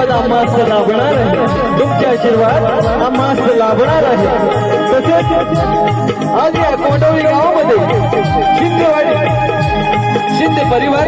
आशीर्वाद आम्हास लाभणार आहे. तुमचे आशीर्वाद आम्हास लाभणार आहे. तसेच आज या कोंडवली गावामध्ये शिंदेवाडी शिंदे परिवार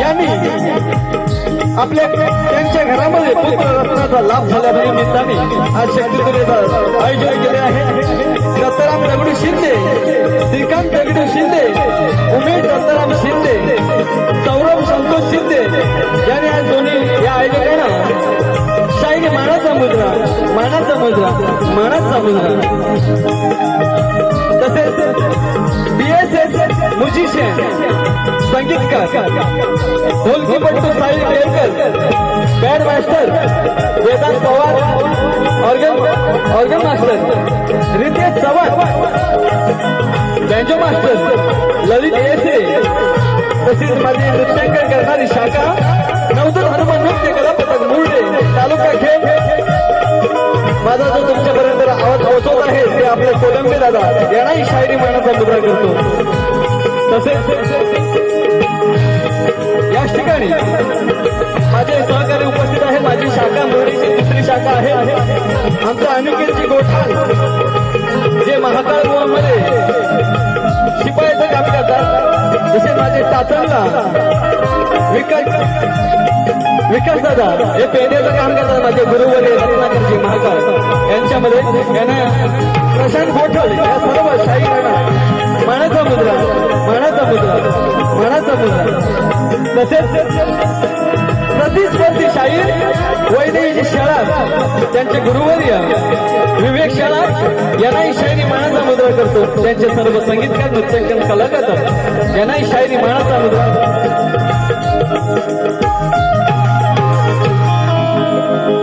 यांनी आपल्या त्यांच्या घरामध्ये पुत्र रत्नाचा लाभ झाल्याच्या निमित्ताने आज शक्तीपुरेचं आयोजन केले आहे. दत्ताराम दगडू शिंदे तसेच बी एस एस म्युझिशियन संगीतकार ढोलकीपट्टू Sahil Kelkar band master Vedant Pawar organ organ master Ritesh Chavan banjo master Lalit Yese तसेच माझी नृत्यांकन करणारी शाखा नवदूत हनुमान नृत्य कला पथक तालुका खेळ माझा जो तुमच्यापर्यंत आवाज पोहोचवत आहे ते आपले कोलंबे दादा यांनाही शायरी मानाचा मुद्रा करतो. तसेच याच ठिकाणी माझे सहकारी उपस्थित आहे माझी शाखा मोरीची दुसरी शाखा आहे आमच्या अनिकेतची गोठाण जे महाकाळमध्ये शिपायचं काम करतात जसे माझे टाचणला विकास विकास दादा हे पेण्याचं काम करतात माझे गुरुवर्य रत्नाकरजी महाकाळ. यांच्यामध्ये यांना प्रशांत गोठल या सर्व शाही मानाचा मुद्रा मानाचा मुद्रा मानाचा मुद्रा. तसेच प्रतिस्पर्धी शाहीर वैदेही शाळा त्यांचे गुरुवर्य विवेक शाळा यांनाही शायरी मानाचा मुद्रा करतो. त्यांचे सर्व संगीतकार नृत्यांकन कलाकार यांनाही शायरी मानाचा मुद्रा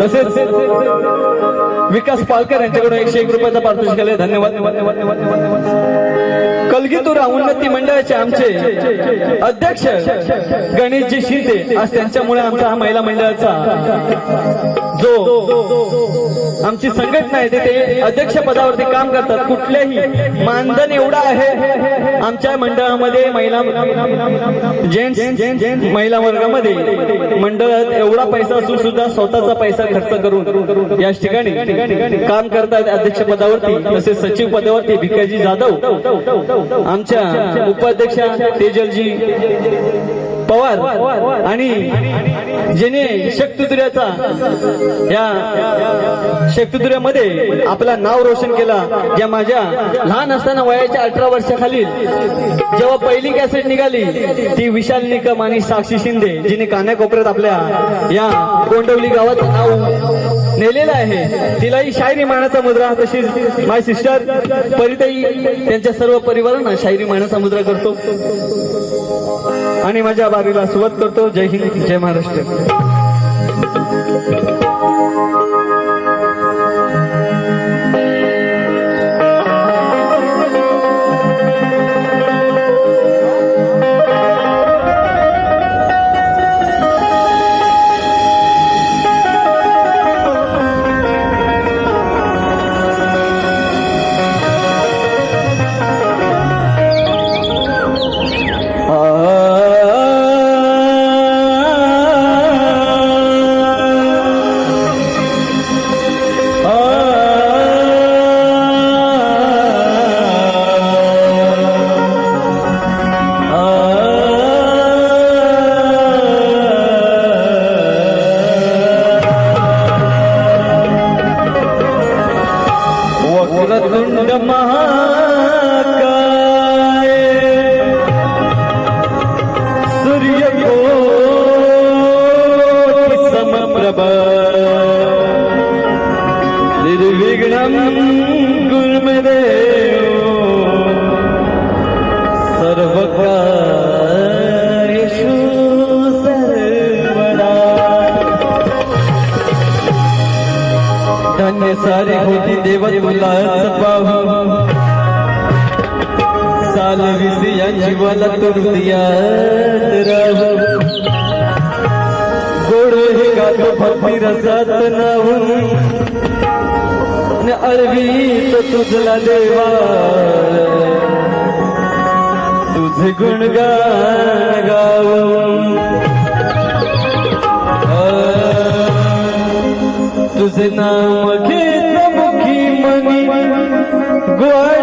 तसेच विकास पालकर यांच्याकडून एकशे एक रुपयाचा पारितोषिक आले धन्यवाद. कलगीतुरा उन्नती मंडळाचे आमचे अध्यक्ष गणेशजी शिंदे आज त्यांच्यामुळे आमचा हा महिला मंडळाचा जो आमची संघटना आहे ते अध्यक्ष पदावरती काम करतात. कुठलेही मानधन एवढा आहे आमच्या मंडळामध्ये महिला जेंट्स महिला वर्गामध्ये मंडळात एवढा पैसा असून सुद्धा स्वतःचा पैसा खर्च करून याच ठिकाणी काम करतात अध्यक्ष पदावरती तसेच सचिव पदावरती भिकाजी जाधव. आमच्या उपाध्यक्ष तेजलजी पवार आणि जेने शक्तिदुर्याचा या शक्तिदुर्यामध्ये आपला नाव रोशन केला. ज्या माझ्या लहान असताना वयाच्या अठरा वर्षाखाली जेव्हा पहिली कॅसेट निघाली ती विशाल निकम आणि साक्षी शिंदे जिने कान्याकोपऱ्यात आपल्या या कोंडवली गावात नाव नेलेलं आहे. तिलाही शायरी मानाचा मुद्रा तशीच. माय सिस्टर परिताई त्यांच्या सर्व परिवारांना शायरी मानाचा मुद्रा करतो. आणि माझ्या वारीला सुरुवात करतो. जय हिंद जय महाराष्ट्र. धन्य सारे होती देव तुला पाहू. चालवीस या जीवाला तुर्दियात राहू. गोड हे गातो भक्ती रसात नाहून. अरवीत तुझला देवा. तुझे गुणगान गाऊ नाम घेत मुखी मनी. गोवा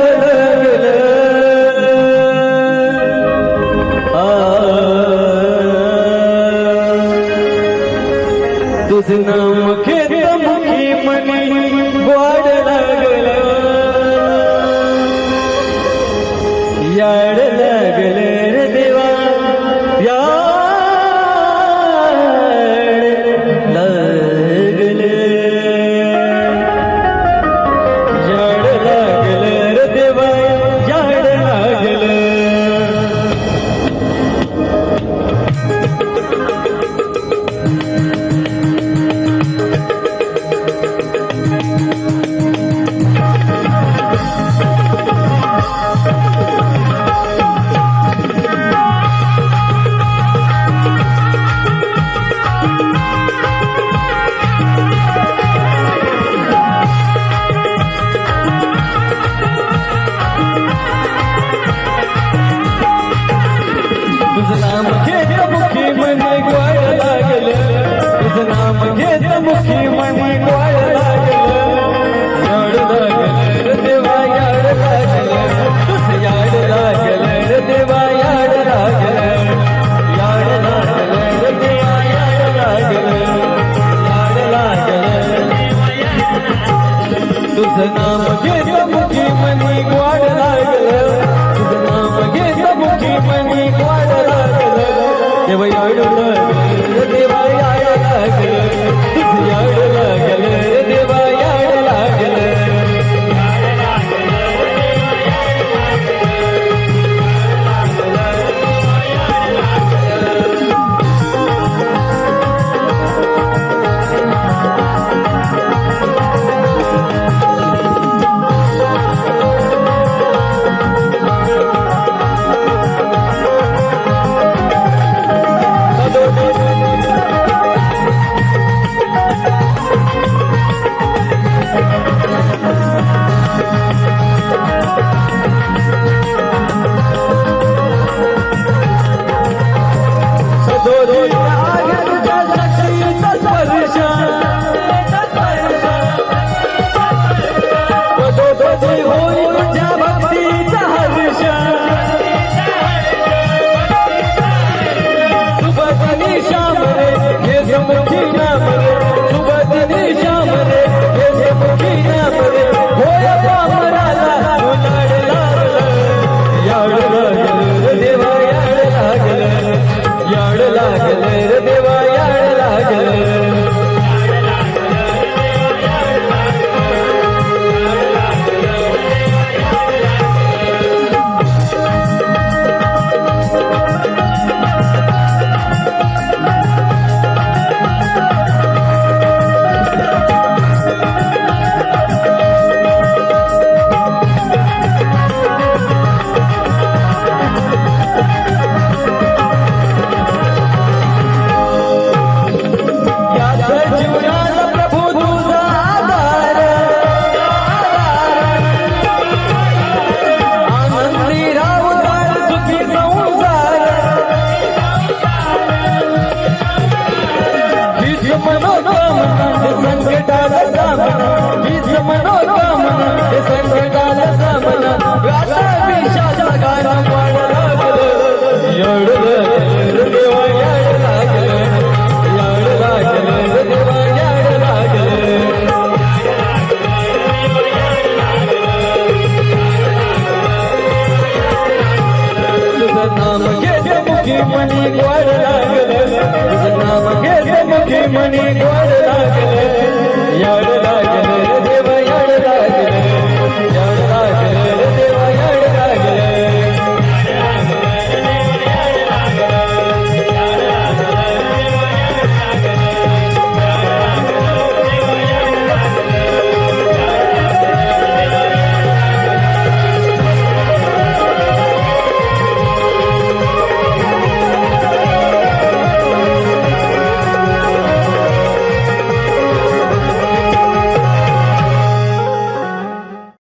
तुझं नाम घेते मुखी मनी गोड लागलं. तुझं नाम घेते मुखी मनी गोड